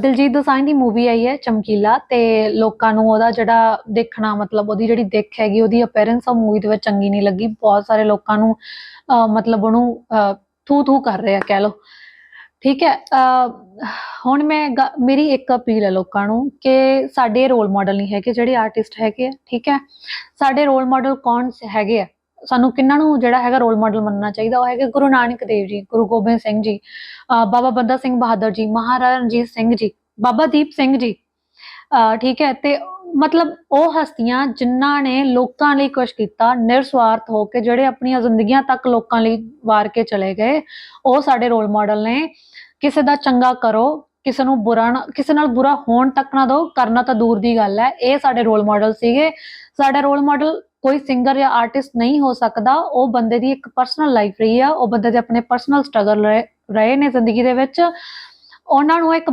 ਦਿਲਜੀਤ ਦੋਸਾਂਝ ਦੀ ਮੂਵੀ ਆਈ ਹੈ, ਚਮਕੀਲਾ, ਤੇ ਲੋਕਾਂ ਨੂੰ ਉਹਦਾ ਜਿਹੜਾ ਦੇਖਣਾ ਮਤਲਬ ਉਹਦੀ ਜਿਹੜੀ ਦਿੱਖ ਹੈਗੀ, ਉਹਦੀ ਅਪੀਅਰੈਂਸ ਆ ਮੂਵੀ ਦੇ ਵਿੱਚ ਚੰਗੀ ਨਹੀਂ ਲੱਗੀ। ਬਹੁਤ ਸਾਰੇ ਲੋਕਾਂ ਨੂੰ ਮਤਲਬ ਉਹਨੂੰ ਥੂ ਥੂ ਕਰ ਰਿਹਾ ਕਹਿ ਲਓ। ਠੀਕ ਹੈ ਹੁਣ ਮੈਂ ਗ- ਮੇਰੀ ਇੱਕ ਅਪੀਲ ਹੈ ਲੋਕਾਂ ਨੂੰ ਕਿ ਸਾਡੇ ਰੋਲ ਮਾਡਲ ਨਹੀਂ ਹੈਗੇ, ਜਿਹੜੇ ਆਰਟਿਸਟ ਹੈਗੇ ਆ, ਠੀਕ ਹੈ? ਸਾਡੇ ਰੋਲ ਮਾਡਲ ਕੌਣ ਹੈਗੇ ਆ? ਸਾਨੂੰ ਕਿੰਨਾਂ ਨੂੰ ਜਿਹੜਾ ਹੈਗਾ ਰੋਲ ਮਾਡਲ ਮੰਨਣਾ ਚਾਹੀਦਾ, ਉਹ ਹੈਗਾ ਗੁਰੂ ਨਾਨਕ ਦੇਵ ਜੀ, ਗੁਰੂ ਗੋਬਿੰਦ ਸਿੰਘ ਜੀ ਬਾਬਾ ਬੰਦਾ ਸਿੰਘ ਬਹਾਦਰ ਜੀ, ਮਹਾਰਾਜਾ ਰਣਜੀਤ ਸਿੰਘ ਜੀ, ਬਾਬਾ ਦੀਪ ਸਿੰਘ ਜੀ ਠੀਕ ਹੈ, ਤੇ ਮਤਲਬ ਉਹ ਹਸਤੀਆਂ ਜਿਨ੍ਹਾਂ ਨੇ ਲੋਕਾਂ ਲਈ ਕੁਝ ਕੀਤਾ, ਨਿਰਸਵਾਰਥ ਹੋ ਕੇ ਜਿਹੜੇ ਆਪਣੀਆਂ ਜ਼ਿੰਦਗੀਆਂ ਤੱਕ ਲੋਕਾਂ ਲਈ ਵਾਰ ਕੇ ਚਲੇ ਗਏ, ਉਹ ਸਾਡੇ ਰੋਲ ਮਾਡਲ ਨੇ। ਕਿਸੇ ਦਾ ਚੰਗਾ ਕਰੋ, ਕਿਸੇ ਨੂੰ ਬੁਰਾ ਕਿਸੇ ਨਾਲ ਬੁਰਾ ਹੋਣ ਤੱਕ ਨਾ ਦੋ ਕਰਨਾ ਤਾਂ ਦੂਰ ਦੀ ਗੱਲ ਹੈ, ਇਹ ਸਾਡੇ ਰੋਲ ਮਾਡਲ ਸੀਗੇ। ਸਾਡਾ ਰੋਲ ਮਾਡਲ ਕੋਈ ਸਿੰਗਰ ਜਾਂ ਆਰਟਿਸਟ ਨਹੀਂ ਹੋ ਸਕਦਾ। ਉਹ ਬੰਦੇ ਦੀ ਇੱਕ ਪਰਸਨਲ ਲਾਈਫ ਰਹੀ ਆ। ਉਹ ਬੰਦੇ ਦੇ ਆਪਣੇ ਪਰਸਨਲ ਸਟਰਗਲ ਰਹੇ ਰਹੇ ਨੇ ਜ਼ਿੰਦਗੀ ਦੇ ਵਿੱਚ। ਉਹਨਾਂ ਨੂੰ ਇੱਕ